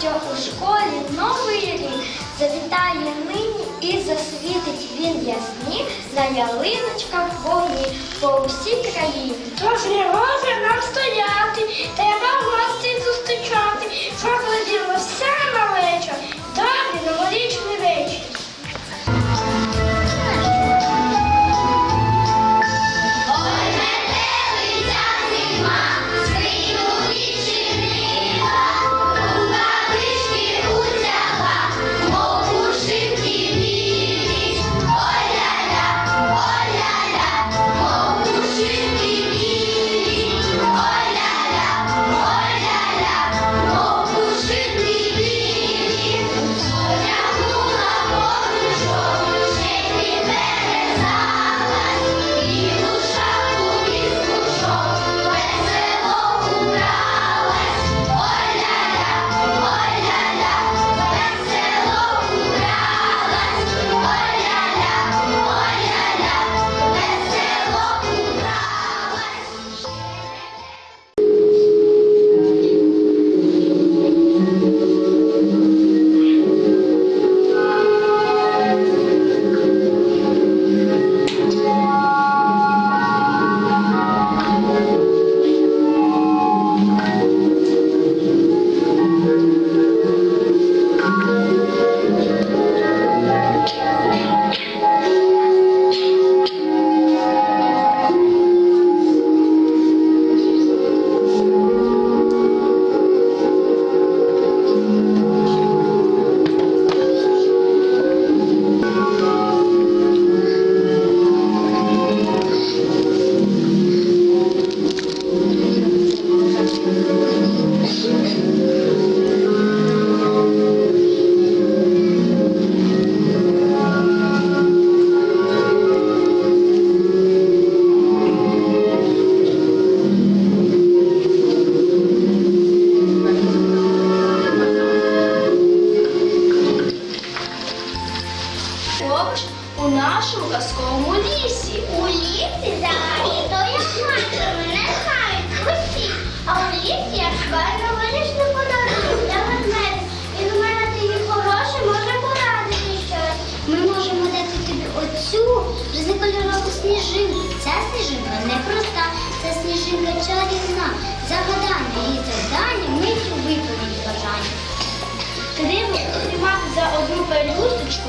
що у школі новий рік завітає нині і засвітить він ясні на ялиночках вогні по усій країні. Тож не може нам стояти, треба гості зустрічати, летіло все Треба тримати за одну пелюсточку,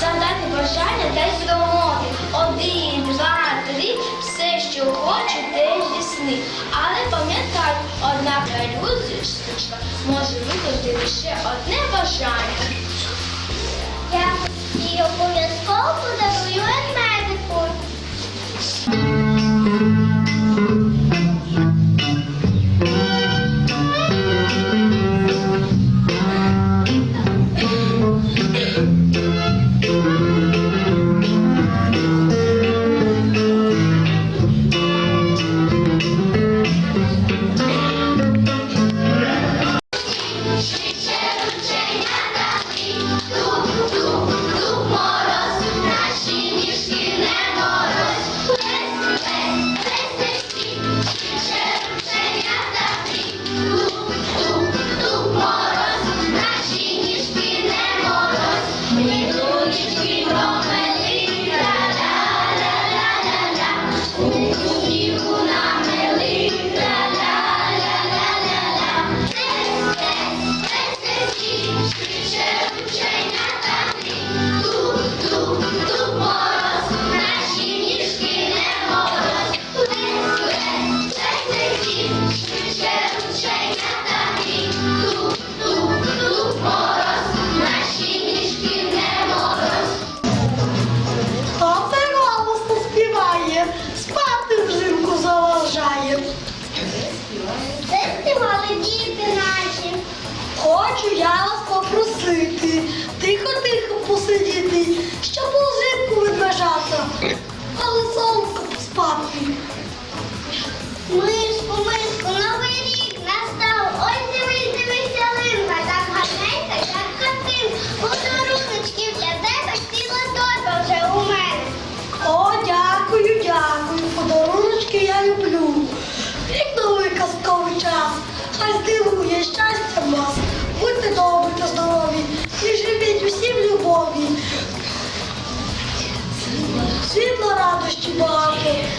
загадати бажання та зромоги. Один, два, три, все, що хочете, здійсни. Але пам'ятай, одна пелюсточка може виконати лише одне бажання. Я обов'язково подарую ведмедику. sujar,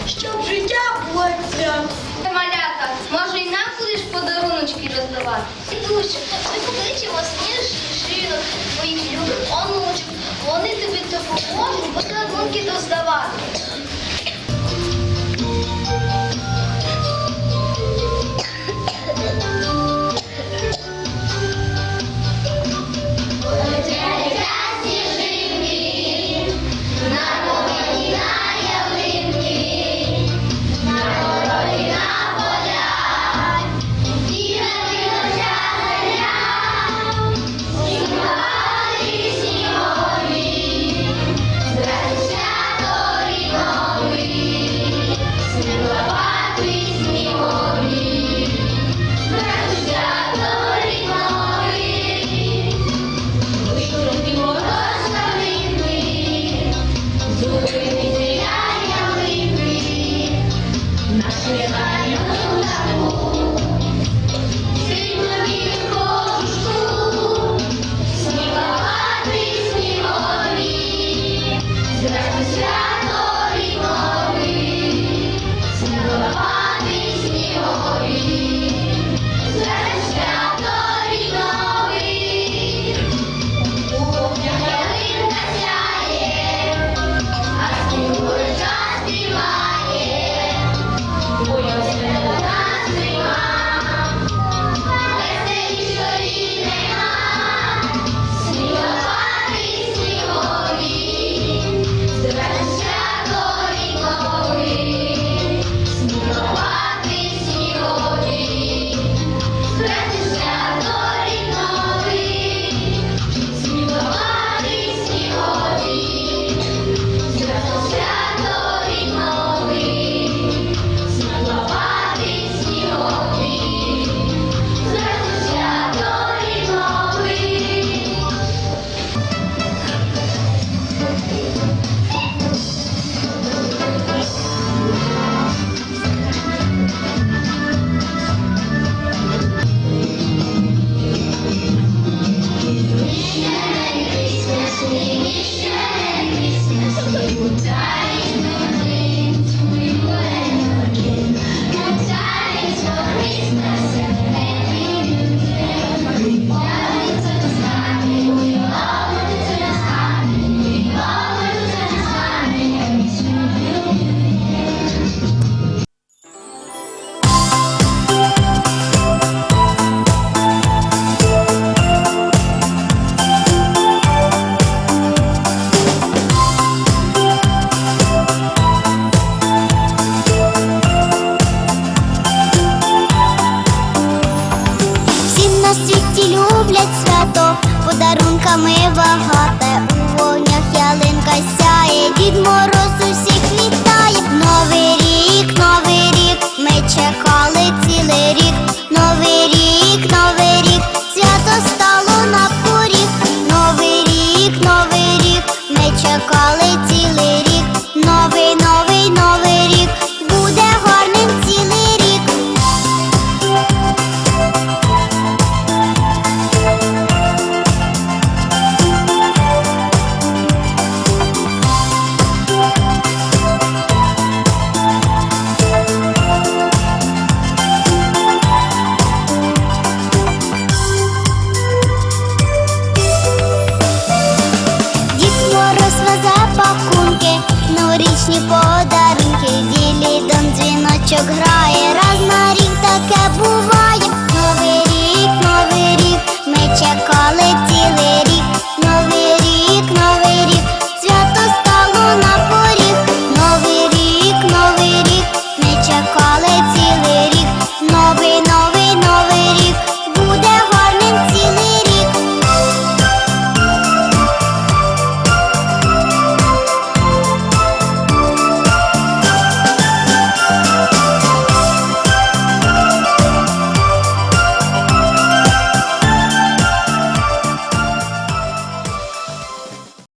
щоб життя було свято. Малята, може і нам будеш подаруночки роздавати? Дідуся, ми покличемо сніжинок, твоїх любих онучок. Вони тобі допоможуть подарунки роздавати. Світі люблять свято, подарунками багате. У вогнях ялинка сяє, Дід Мороз усіх вітає. Новий рік, новий рік, ми чекали цілий рік. Новий рік, новий рік,